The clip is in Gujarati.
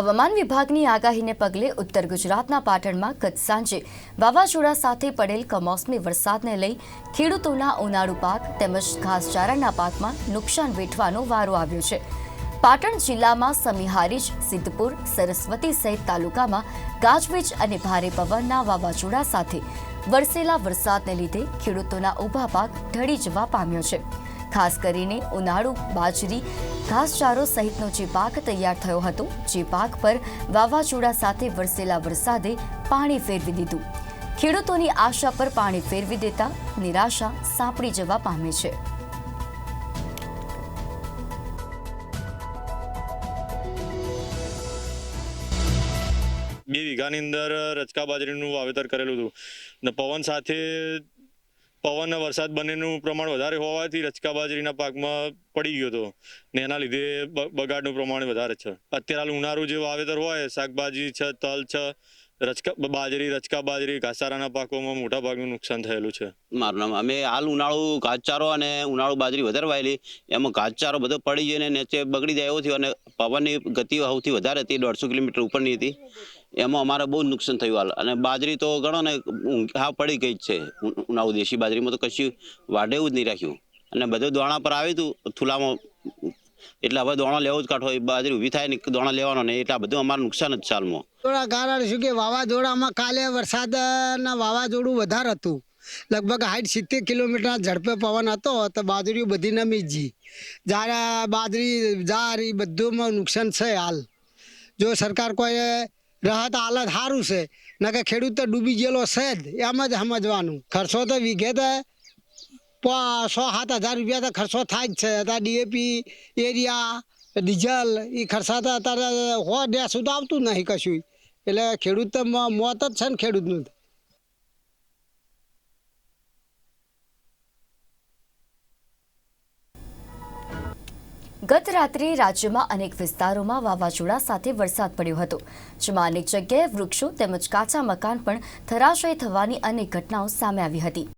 હવામાન વિભાગની આગાહીને પગલે ઉત્તર ગુજરાતના પાટણમાં ગત સાંજે વાવાઝોડા સાથે પડેલ કમોસમી વરસાદને લઈ ખેડૂતોના ઉનાળુ પાક તેમજ ઘાસચારાના પાકમાં નુકસાન વેઠવાનો વારો આવ્યો છે. પાટણ જિલ્લામાં સમીહારીજ, સિદ્ધપુર, સરસ્વતી સહિત તાલુકામાં ગાજવીજ અને ભારે પવનના વાવાઝોડા સાથે વરસેલા વરસાદને લીધે ખેડૂતોના ઊભા પાક ઢળી જવા પામ્યો છે. ખાસ કરીને ઉનાળુ, બાજરી, ઘાસચારો સહિતનો જે પાક તૈયાર થયો હતો, જે પાક પર વાવાઝોડા સાથે વરસેલા વરસાદે પાણી ફેરવી દીધું. ખેડૂતોની આશા પર પાણી ફેરવી દેતા નિરાશા સાંપડી જવા પામી છે. બે વીઘાની અંદર રચકા બાજરીનું વાવેતર કરેલું હતું. ને પવન સાથે પવન વરસાદ બંનેનું પ્રમાણ વધારે હોવાથી રચકા બાજરીના પાકમાં પડી ગયો હતો ને એના લીધે બગાડનું પ્રમાણ વધારે છે. અત્યારે હાલ ઉનાળું જે વાવેતર હોય, શાકભાજી છે, તલ છે રચકા બાજરી રચકા બાજરી ઘાસારાના પાકોમાં મોટા ભાગનું નુકસાન થયેલું છે. મારું નામ, અમે હાલ ઉનાળુ ઘાસચારો અને ઉનાળુ બાજરી વધારે વાયેલી એમાં ઘાસચારો બધો પડી જઈને નીચે બગડી જાય એવું થયું અને પવનની ગતિ સૌથી વધારે હતી, દોઢસો કિલોમીટર ઉપરની હતી. એમાં અમારે બહુ નુકસાન થયું હાલ. અને બાજરી તો ગણો ને હા, પડી ગઈ જ છે. ઉનાળુ દેશી બાજરીમાં તો કશું વાઢેવું જ નહીં રાખ્યું. અને બધું દોણા પર આવ્યું હતું થુલામાં એટલે હવે દોણા લેવો જ કાઢો એ બાજરી ઊભી થાય ને દોણા લેવાનો ને એટલે બધું અમારું નુકસાન જ છે થોડા કારણ શું કે વાવાઝોડામાં કાલે વરસાદના વાવાઝોડું વધારે હતું. લગભગ સાઠ સિત્તેર કિલોમીટરના ઝડપે પવન હતો તો બાજરીઓ બધી નમી જી જ્યારે બાજરી જાર એ બધુંમાં નુકસાન છે હાલ. જો સરકાર કોઈ રાહત હાલત સારું છે ના કે ખેડૂત તો ડૂબી ગયેલો છે જ, એમ જ સમજવાનું. ખર્ચો તો વીઘે તો સો સાત હજાર રૂપિયા તો ખર્ચો થાય જ છે. અત્યારે ડીએપી એરિયા, ડીઝલ એ ખર્ચાતા અત્યારે હો ડેસું તો આવતું નહીં કશું. એટલે ખેડૂત તો મોત જ છે ને ખેડૂતનું. ગત રાત્રે રાજ્યમાં અનેક વિસ્તારોમાં વાવાઝોડા સાથે વરસાદ પડ્યો હતો, જેમાં અનેક જગ્યાએ વૃક્ષો તેમજ કાચા મકાન પણ ધરાશય થવાની અનેક ઘટનાઓ સામે આવી હતી.